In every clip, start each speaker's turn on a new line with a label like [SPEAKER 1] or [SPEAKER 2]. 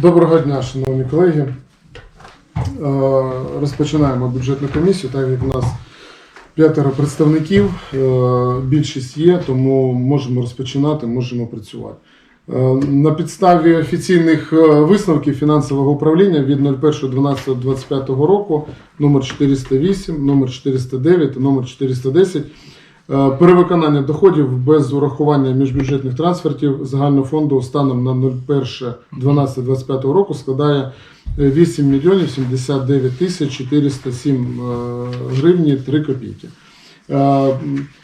[SPEAKER 1] Доброго дня, шановні колеги. Е, Розпочинаємо бюджетну комісію, так як у нас п'ятеро представників, е, більшість є, тому можемо розпочинати, можемо працювати. Е, На підставі офіційних висновків фінансового управління від 01.12.25 року номер 408, номер 409 та номер 410 Е, Перевиконання доходів без урахування міжбюджетних трансфертів загального фонду станом на 01.12.25 року складає е, 8 мільйонів 79 тисяч 407 е, гривні 3 копійки.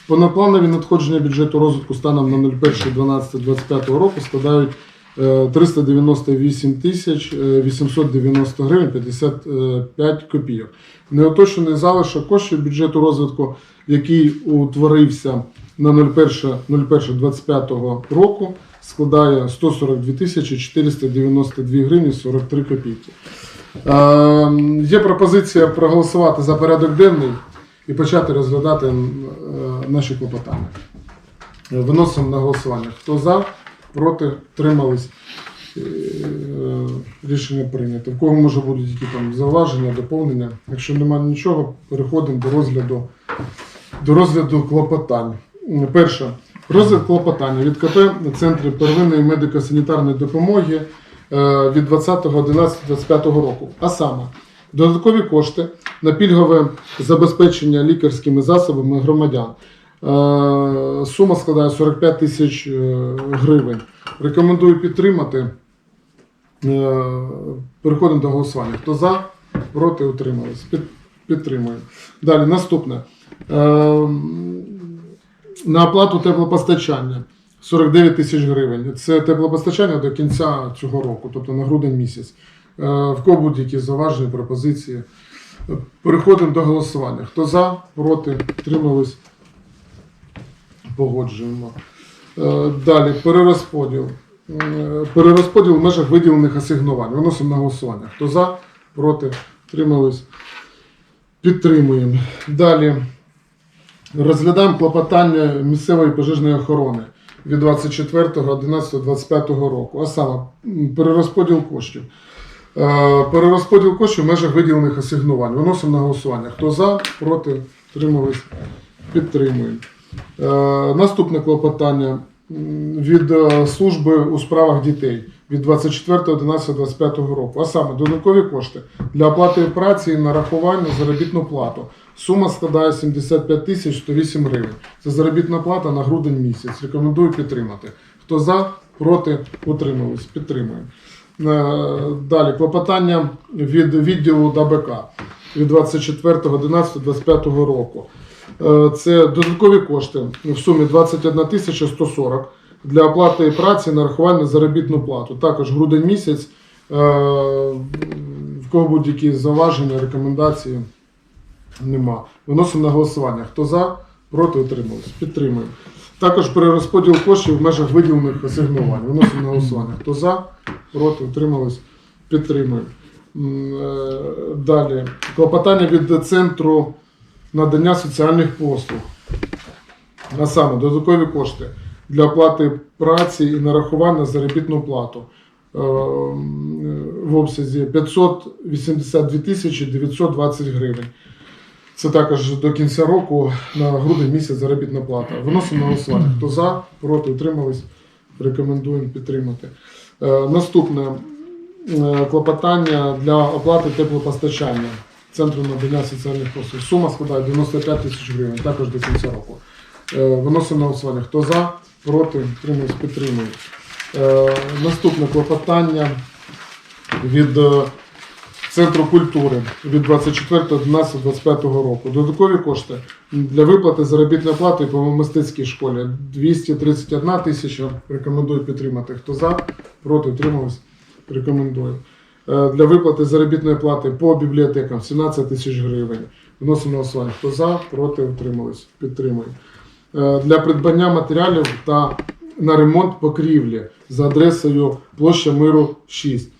[SPEAKER 1] Понапланові надходження бюджету розвитку станом на 01.12.25 року складають е, 398 тисяч е, 890 гривень 55 копійок. Неоточений залишок коштів бюджету розвитку, який утворився на 01.01.25 року, складає 142 тисячі 492 гривні 43 копійки. Е, Є пропозиція проголосувати за порядок денний і почати розглядати е, наші клопотання. Е, Виносимо на голосування. Хто за, проти, тримались. Е, Рішення прийнято. В кого може бути які там зауваження, доповнення. Якщо немає нічого, переходимо до розгляду, до розгляду клопотань. Перше. Розгляд клопотання від КП Центру первинної медико-санітарної допомоги е, від 20.11.25 року. А саме, додаткові кошти на пільгове забезпечення лікарськими засобами громадян. Е, Сума складає 45 тисяч е, гривень. Рекомендую підтримати. Е, Переходимо до голосування. Хто за, проти, утримались. Під, підтримуємо. Далі, наступне. На оплату теплопостачання 49 тисяч гривень. Це теплопостачання до кінця цього року, тобто на грудень місяць. В кого будь-які зауваження, пропозиції. Переходимо до голосування. Хто за, проти, утримались. Погоджуємо. Е, Далі перерозподіл. Е, Перерозподіл в межах виділених асигнувань. Виносимо на голосування. Хто за, проти, тримались. Підтримуємо. Далі розглядаємо клопотання місцевої пожежної охорони від 24.11.25 року. А саме перерозподіл коштів. Е, Перерозподіл коштів в межах виділених асигнувань. Виносимо на голосування. Хто за, проти, тримались, підтримуємо. Е, Наступне клопотання від е, служби у справах дітей від 24.11.25 року. А саме додаткові кошти для оплати праці і нарахування заробітну плату. Сума складає 75 тисяч 108 гривень. Це заробітна плата на грудень місяць. Рекомендую підтримати. Хто за, проти, утримались. Підтримуємо. Е, Далі клопотання від відділу ДАБК від 24.11.25 року. Е, Це додаткові кошти в сумі 21 тисяча 140 для оплати праці на рахування заробітну плату. Також грудень місяць. Е, В кого будь-які зауваження, рекомендації нема. Виносимо на голосування. Хто за, проти утримались. Підтримуємо. Також перерозподіл коштів в межах виділених асигнувань. Виносимо на голосування. Хто за, проти утримались. Підтримуємо. Е, Далі. Клопотання від центру надання соціальних послуг. А саме додаткові кошти для оплати праці і нарахування заробітну плату е, в обсязі 582 тисячі 920 гривень. Це також до кінця року на грудень місяць заробітна плата. Виносимо на голосування. Хто за, проти, утримались, рекомендуємо підтримати. Е, Наступне е, клопотання для оплати теплопостачання Центру надання соціальних послуг. Сума складає 95 тисяч гривень, також до кінця року. Е, Виносимо на голосування. Хто за, проти, утримались, підтримують. Е, Наступне клопотання від е, Центру культури від 24.12.25 року. Додаткові кошти для виплати заробітної плати по мистецькій школі 231 тисяча. Рекомендую підтримати. Хто за, проти, утримались, рекомендую. Е, Для виплати заробітної плати по бібліотекам 17 тисяч гривень. Вносимо голосування. Хто за, проти, утримались, підтримую. Е, Для придбання матеріалів та на ремонт покрівлі за адресою площа Миру 6.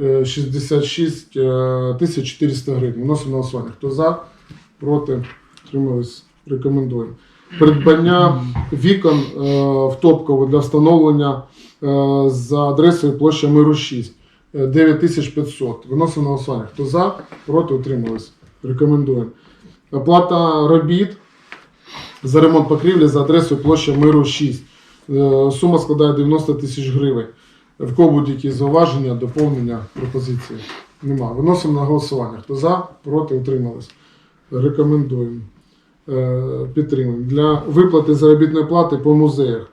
[SPEAKER 1] Е, 66 е, тисяч 400 гривень. Вносимо голосування. Хто за, проти, утримались, рекомендуємо. Придбання вікон в Топково для встановлення за адресою площа Миру 6. Е, 9500. Виносимо на голосування. Хто за, проти, утримались. Рекомендуємо. Оплата робіт за ремонт покрівлі за адресою площа Миру 6. Е, Сума складає 90 тисяч гривень. В кого будь-які зауваження, доповнення, пропозиції? Нема. Виносимо на голосування. Хто за, проти, утримались. Рекомендуємо. Е, Підтримуємо. Для виплати заробітної плати по музеях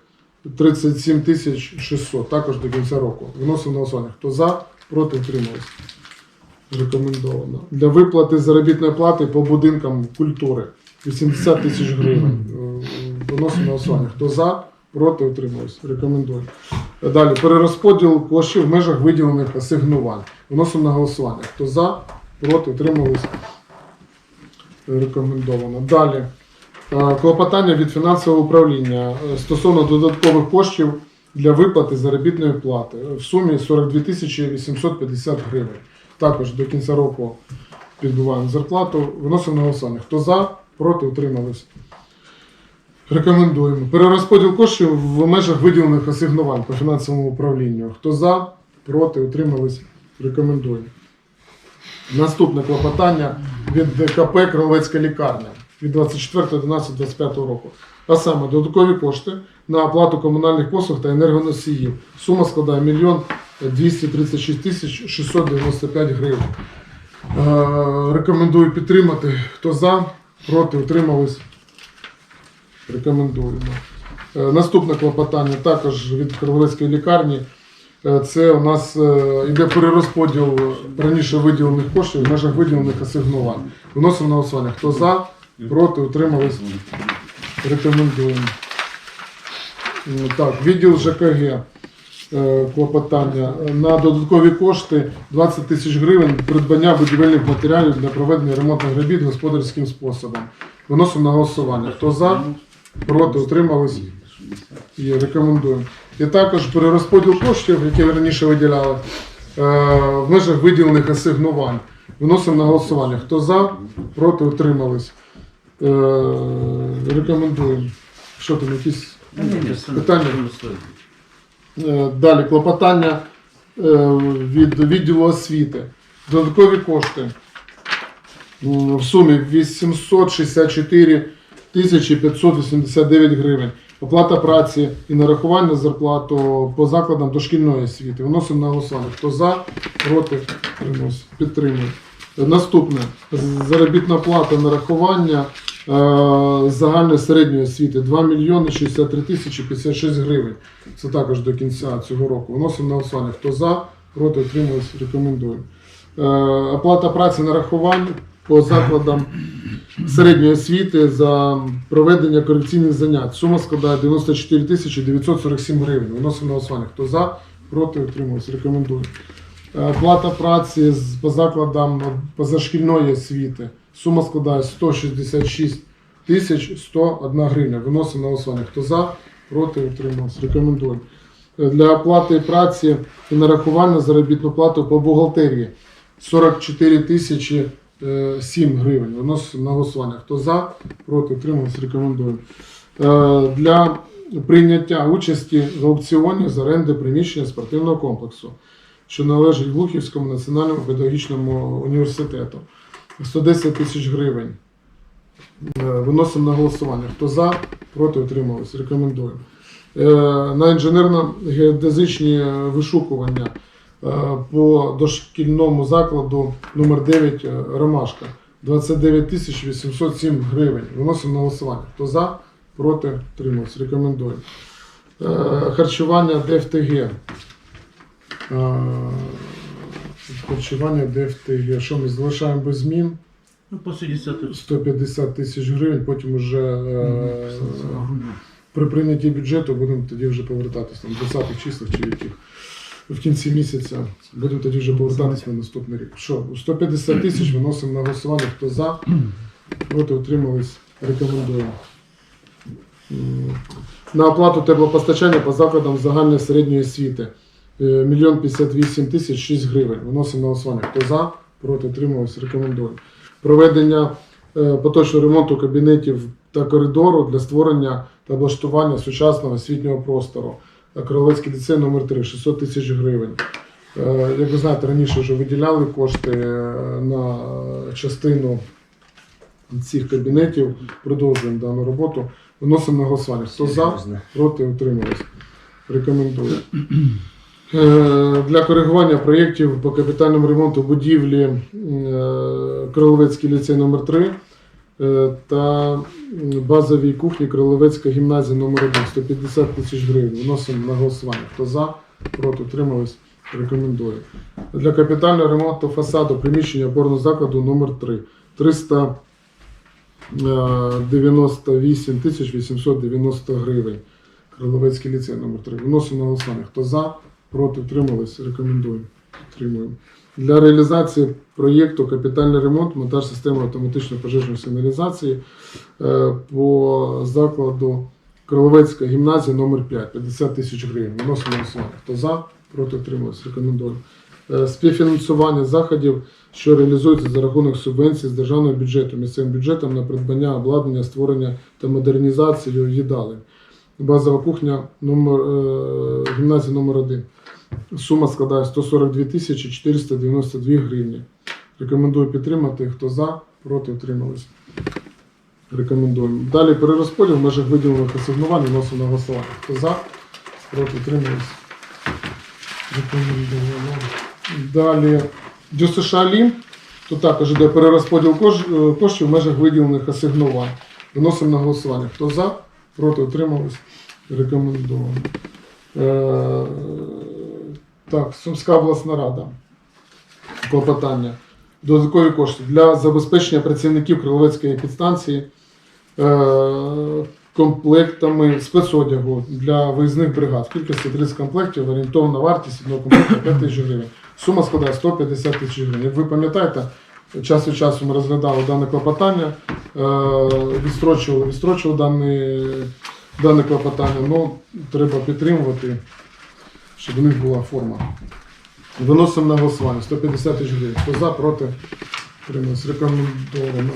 [SPEAKER 1] 37 тисяч 600, також до кінця року. Виносимо на голосування. Хто за, проти, утримались. Рекомендовано. Для виплати заробітної плати по будинкам культури 80 тисяч гривень. Е, Виносимо на голосування. Хто за, проти, утримались. Рекомендуємо. Далі перерозподіл коштів в межах виділених асигнувань. Виносимо на голосування. Хто за, проти, утримались. Рекомендовано. Далі. Клопотання від фінансового управління е, стосовно додаткових коштів для виплати заробітної плати в сумі 42 тисячі 850 гривень. Також до кінця року підбиваємо зарплату. Виносимо на голосування. Хто за, проти, утримались. Рекомендуємо. Перерозподіл коштів в межах виділених асигнувань по фінансовому управлінню. Хто за, проти, утримались. Рекомендуємо. Наступне клопотання від КП Кролецька лікарня від 24.11.25 року. А саме додаткові кошти на оплату комунальних послуг та енергоносіїв. Сума складає 1 236 тисяч 695 гривень. Е, рекомендую підтримати. Хто за, проти, утримались. Рекомендуємо. Е, Наступне клопотання також від Криволецької лікарні. Е, Це у нас йде перерозподіл раніше виділених коштів в межах виділених асигнувань. Виносимо на голосування. Хто за, проти, утримались. Рекомендуємо. Так, відділ ЖКГ. е, Клопотання на додаткові кошти 20 тисяч гривень придбання будівельних матеріалів для проведення ремонтних робіт господарським способом. Виносимо на голосування. Хто за, проти, утримались. Є, рекомендуємо. І також перерозподіл коштів, які раніше виділяли, е, в межах виділених асигнувань. Виносимо на голосування. Хто за, проти, утримались. Е, Рекомендуємо. Що там, якісь питання? Е, Далі клопотання е, від відділу освіти. Додаткові кошти в сумі 864 тисячі 589 гривень. Оплата праці і нарахування зарплату по закладам дошкільної освіти. Виносимо на голосування. Хто за, проти, підтримує. Наступне заробітна плата нарахування загальної середньої освіти 2 мільйони 63 тисячі 56 гривень. Це також до кінця цього року. Виносимо на голосування. Хто за, проти, утримується, рекомендуємо. Е, Оплата праці нарахувань по закладам середньої освіти за проведення корекційних занять. Сума складає 94 тисячі 947 гривень. Виносимо на голосування. Хто за, проти, утримується, рекомендую. Е, Плата праці по закладам позашкільної освіти. Сума складає 166 тисяч 101 гривня. Виносимо на голосування. Хто за, проти, утримався. Рекомендуємо. Е, Для оплати праці і нарахування заробітну плату по бухгалтерії 44 тисячі е, 7 гривень. Виносимо на голосування. Хто за, проти, утримався. Рекомендуємо. Е, Для прийняття участі в аукціоні з оренди приміщення спортивного комплексу що належить Глухівському національному педагогічному університету. 110 тисяч гривень. Е, Виносимо на голосування. Хто за, проти утримались. Рекомендуємо. Е, На інженерно-геодезичні вишукування е, по дошкільному закладу номер 9 е, Ромашка. 29 тисяч 807 гривень. Виносимо на голосування. Хто за, проти, утримались. Рекомендуємо. Е, Харчування ДФТГ. Харчування ДФТГ. Що ми залишаємо без змін?
[SPEAKER 2] Ну, после 10
[SPEAKER 1] 150 тисяч гривень, потім вже е, при прийнятті бюджету будемо тоді вже повертатися там, в 20-х числах чи яких. В кінці місяця будемо тоді вже повертатися на наступний рік. Що, 150 тисяч виносимо на голосування. Хто за, проти утримались, рекомендуємо. М, На оплату теплопостачання по закладам загальної середньої освіти. Е, Мільйон 58 тисяч 6 гривень. Виносимо на голосування. Хто за, проти утримались, рекомендуємо. Проведення е, поточного ремонту кабінетів та коридору для створення та облаштування сучасного освітнього простору. Е, Кролевський ліцей номер 3 600 тисяч гривень. Як ви знаєте, раніше вже виділяли кошти на частину цих кабінетів. Продовжуємо дану роботу. Виносимо на голосування. Хто за, проти, утримались. Рекомендую. Е, Для коригування проєктів по капітальному ремонту будівлі е, Кроловецький ліцей номер 3 е, та базовій кухні Кроловецька гімназія номер 1 150 тисяч гривень. Вносимо на голосування. Хто за, проти, утримались. Рекомендую. Для капітального ремонту фасаду приміщення опорного закладу номер 3 398 тисяч 890 гривень. Криловецький ліцей номер 3 Виносимо на голосування. Хто за, проти, утримались, рекомендуємо. Підтримуємо. Для реалізації проєкту капітальний ремонт, монтаж системи автоматичної пожежної сигналізації е, по закладу Кроловецька гімназія номер 5 50 тисяч гривень. Виносимо на голосування. Хто за, проти, утримались, рекомендуємо. Е, Співфінансування заходів, що реалізуються за рахунок субвенцій з державного бюджету, місцевим бюджетом на придбання обладнання, створення та модернізацію їдалень. Базова кухня номер, е, гімназія номер 1 Сума складає 142 тисячі 492 гривні. Рекомендую підтримати. Хто за, проти утримались. Рекомендуємо. Далі перерозподіл в межах виділених асигнувань вносимо на голосування. Хто за, проти утримались. Рекомендуємо. Далі ДЮСШ Лім. Тут також йде перерозподіл е, коштів в межах виділених асигнувань. Виносимо на голосування. Хто за, проти утримались. Рекомендовано. Так, Сумська обласна рада. Клопотання. Додаткові кошти для забезпечення працівників Криловецької підстанції е, комплектами спецодягу для виїзних бригад. В кількості 30 комплектів, орієнтовна вартість одного комплекта 5 тисяч гривень. Сума складає 150 тисяч гривень. Як ви пам'ятаєте, час від часу ми розглядали дане клопотання, е, відстрочували, відстрочували дане, дане клопотання, але треба підтримувати, щоб у них була форма. Виносимо на голосування 150 тисяч гривень. Хто за, проти, Утримались. рекомендовано.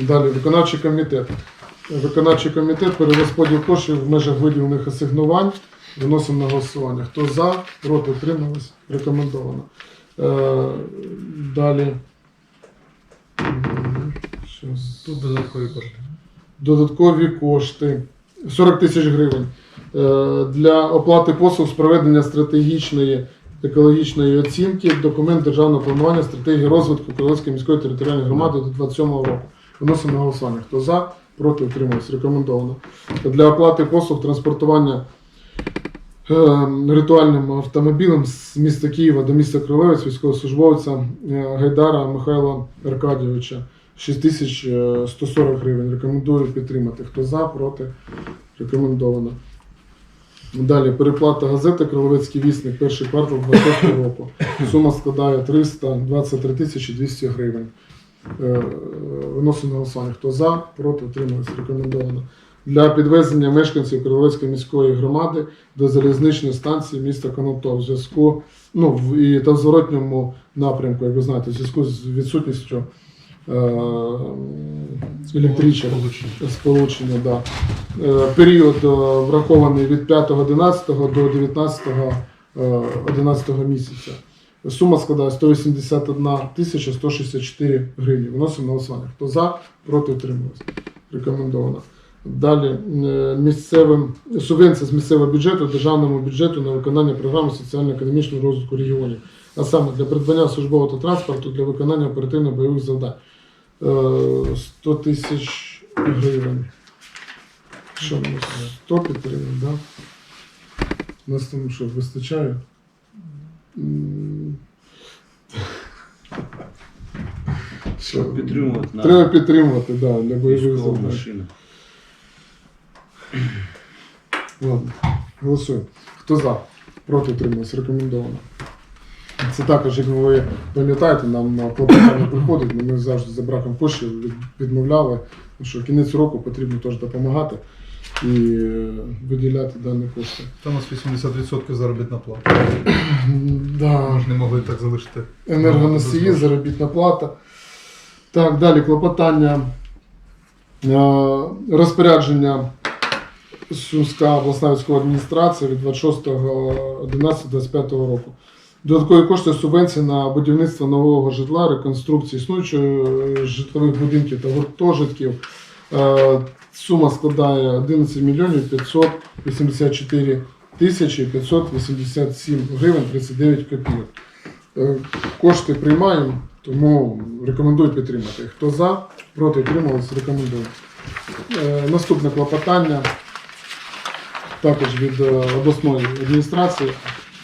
[SPEAKER 1] Далі виконавчий комітет. Виконавчий комітет перерозподіл коштів в межах виділених асигнувань. Виносимо на голосування. Хто за, проти, утримались, рекомендовано. Е, далі.
[SPEAKER 2] Тут додаткові кошти.
[SPEAKER 1] Додаткові кошти 40 тисяч гривень Е, для оплати послуг з проведення стратегічної екологічної оцінки документ державного планування стратегії розвитку Кривоцької міської територіальної громади до 27 року. Виносимо на голосування. Хто за, проти утримується. Рекомендовано. Для оплати послуг транспортування е, ритуальним автомобілем з міста Києва до міста Крилевець військовослужбовця е, Гайдара Михайла Аркадійовича 6140 гривень. Рекомендую підтримати. Хто за, проти, рекомендовано. Далі переплата газети Криловецький вісник, перший квартал 2020 року. Сума складає 323 тисячі 200 гривень. Е, Виносимо голосування. Хто за, проти, утримується, рекомендовано. Для підвезення мешканців Криловецької міської громади до залізничної станції міста Конотоп в зв'язку ну, і та в зворотньому напрямку, як ви знаєте, в зв'язку з відсутністю е, електричок сполучення. Да. Е, Період е, врахований від 5.11 до 19 е, 11 місяця. Сума складає 181 тисяча 164 гривні. Виносимо на голосування. Хто за, проти утримується. Рекомендовано. Далі місцевим субвенція з місцевого бюджету, державному бюджету на виконання програми соціально-економічного розвитку регіонів, а саме для придбання службового та транспорту для виконання оперативно-бойових завдань. Е, 100 тисяч гривень. Що у нас 100 підтримуємо, да? У нас там що, вистачає? Що?
[SPEAKER 3] Підтримувати на
[SPEAKER 1] Треба підтримувати, да, для бойових завдань. Ладно, голосуємо. Хто за? Проти утримується, рекомендовано. Це також, як ви пам'ятаєте, нам на клопотання приходить, ми завжди за браком коштів відмовляли, що в кінець року потрібно теж допомагати і е, виділяти дані кошти.
[SPEAKER 2] Там у нас 80% заробітна плата.
[SPEAKER 1] Да.
[SPEAKER 2] Ми ж не могли так залишити.
[SPEAKER 1] енергоносії, заробітна плата. Так, далі клопотання е, розпорядження Сумська обласна військова адміністрація від 26.11.25 року. Додаткові кошти субвенції на будівництво нового житла, реконструкції існуючої е, житлових будинків та гуртожитків. Е, Сума складає 11 мільйонів 584 тисячі 587 гривень 39 копійок. Е, Кошти приймаємо, тому рекомендую підтримати. Хто за, проти утримались, рекомендую. Наступне клопотання також від обласної адміністрації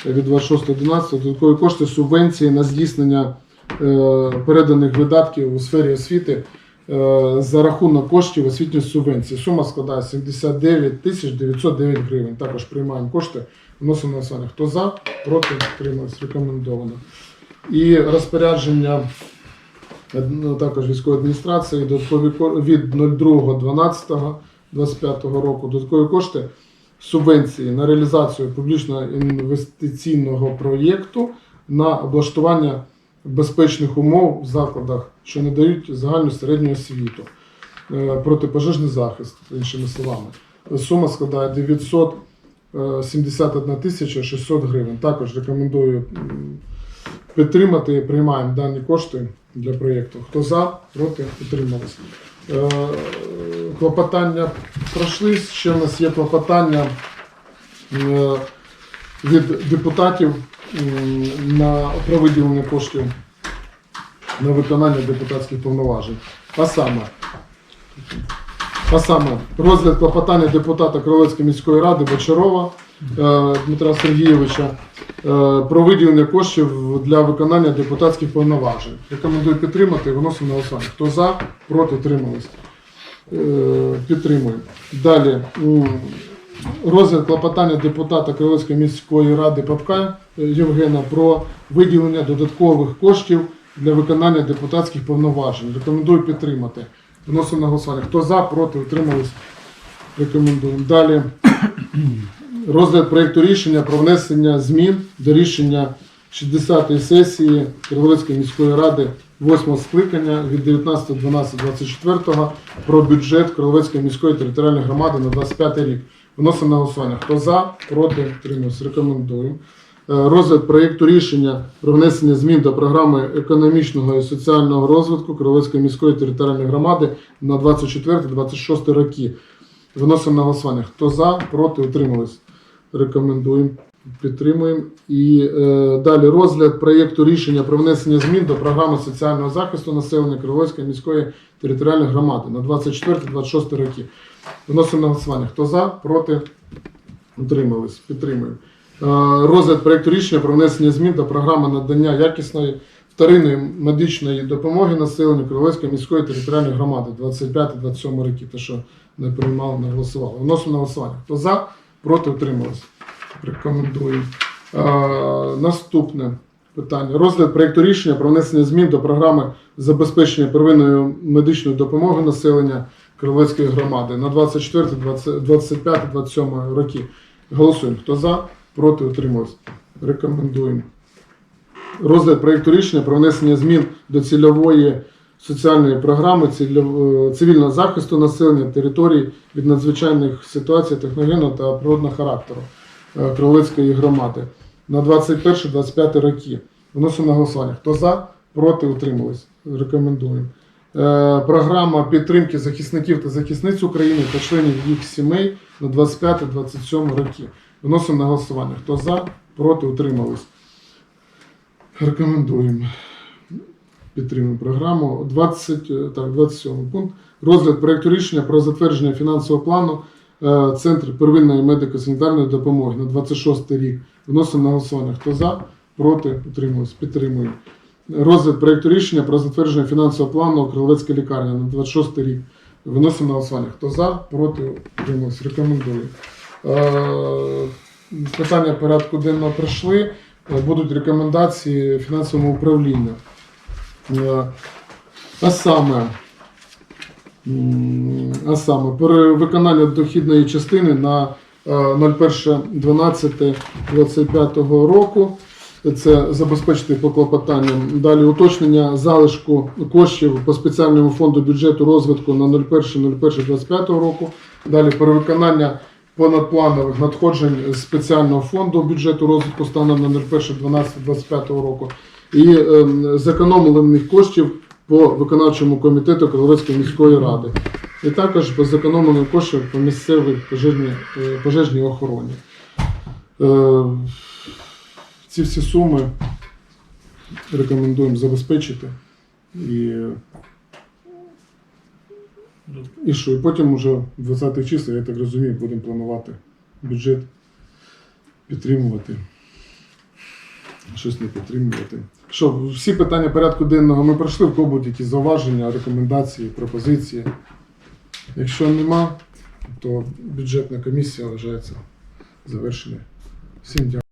[SPEAKER 1] від 26.11 додаткові кошти субвенції на здійснення е, переданих видатків у сфері освіти е, за рахунок коштів освітньої субвенції. Сума складає 79 тисяч 909 гривень. Також приймаємо кошти, вносимо на голосування. Хто за, проти, утримались, рекомендовано. І розпорядження ну, також військової адміністрації додаткові ко- від 02.12.25 року додаткові кошти субвенції на реалізацію публічного інвестиційного проєкту на облаштування безпечних умов в закладах, що надають загальну середню освіту, Е, протипожежний захист, іншими словами. Сума складає 971 тисяча 600 гривень. Також рекомендую підтримати. Приймаємо дані кошти для проєкту. Хто за, проти, утримались. Е, Клопотання пройшли. Ще в нас є клопотання е, від депутатів на про виділення коштів на виконання депутатських повноважень. А саме, а саме розгляд клопотання депутата Кролецької міської ради Бочарова Дмитра Сергійовича е, про виділення коштів для виконання депутатських повноважень. Рекомендую підтримати, виносимо на голосування. Хто за, проти, утримались. Е, Підтримуємо. Далі. Розгляд клопотання депутата Крилівської міської ради Папка е, Євгена про виділення додаткових коштів для виконання депутатських повноважень. Рекомендую підтримати. Вносимо на голосування. Хто за, проти, утримались. Рекомендуємо. Далі. Розгляд проєкту рішення про внесення змін до рішення 60-ї сесії Криволицької міської ради 8 скликання від 19.12.24 про бюджет Криволицької міської територіальної громади на 25 рік. Вносимо на голосування. Хто за, проти, утримуюсь. Рекомендуємо. Е, Розгляд проєкту рішення про внесення змін до програми економічного і соціального розвитку Криволицької міської територіальної громади на 24-26 роки. Виносимо на голосування. Хто за, проти, утримались. Рекомендуємо, підтримуємо. І е, далі розгляд проєкту рішення про внесення змін до програми соціального захисту населення Кривоської міської територіальної громади на 24-26 роки. Виносимо на голосування. Хто за, проти, утримались. Підтримуємо. Е, розгляд проєкту рішення про внесення змін до програми надання якісної вторинної медичної допомоги населенню Кривоської міської територіальної громади 25-27 роки. Те, що не приймали, не голосували. Вносимо на голосування. Хто за, проти, утримались. Рекомендую. Е, наступне питання. Розгляд проєкту рішення про внесення змін до програми забезпечення первинної медичної допомоги населення Крилецької громади на 24, 25, 27 роки. Голосуємо. Хто за, проти, утримались. Рекомендуємо. Розгляд проєкту рішення про внесення змін до цільової соціальної програми е, цивільного захисту населення територій від надзвичайних ситуацій техногенного та природного характеру е, Кролицької громади на 21-25 роки. Вносимо на голосування. Хто за, проти, утримались. Рекомендуємо. Е, Програма підтримки захисників та захисниць України та членів їх сімей на 25-27 роки. Вносимо на голосування. Хто за, проти, утримались. Рекомендуємо. Підтримуємо програму. 20, е, так, 27 пункт. Розгляд проєкту рішення про затвердження фінансового плану е, Центр первинної медико-санітарної допомоги на 26 рік. Вносимо на голосування. Хто за, проти, утримуємось, підтримуємо. Розгляд проєкту рішення про затвердження фінансового плану Крилецька лікарня на 26 рік. Виносимо на голосування. Хто за, проти, утримуємось. Рекомендую. Е, Питання порядку денного пройшли. Будуть рекомендації фінансовому управлінню. Е, А саме, а саме перевиконання дохідної частини на е, 01.12.25 року. Це забезпечити по клопотанням. Далі уточнення залишку коштів по спеціальному фонду бюджету розвитку на 01.01.25 року. Далі перевиконання понадпланових надходжень з спеціального фонду бюджету розвитку станом на 01.12.25 року і ем, зекономлених коштів по виконавчому комітету Кролевської міської ради. І також по зекономлених коштів по місцевій пожежній, е, пожежній охороні. Е, Ці всі суми рекомендуємо забезпечити. І, і що? І потім уже в 20 числах, я так розумію, будемо планувати бюджет, підтримувати. Щось не підтримувати. Що, всі питання порядку денного ми пройшли, в кого будуть якісь зауваження, рекомендації, пропозиції. Якщо нема, то бюджетна комісія вважається завершеною. Всім дякую.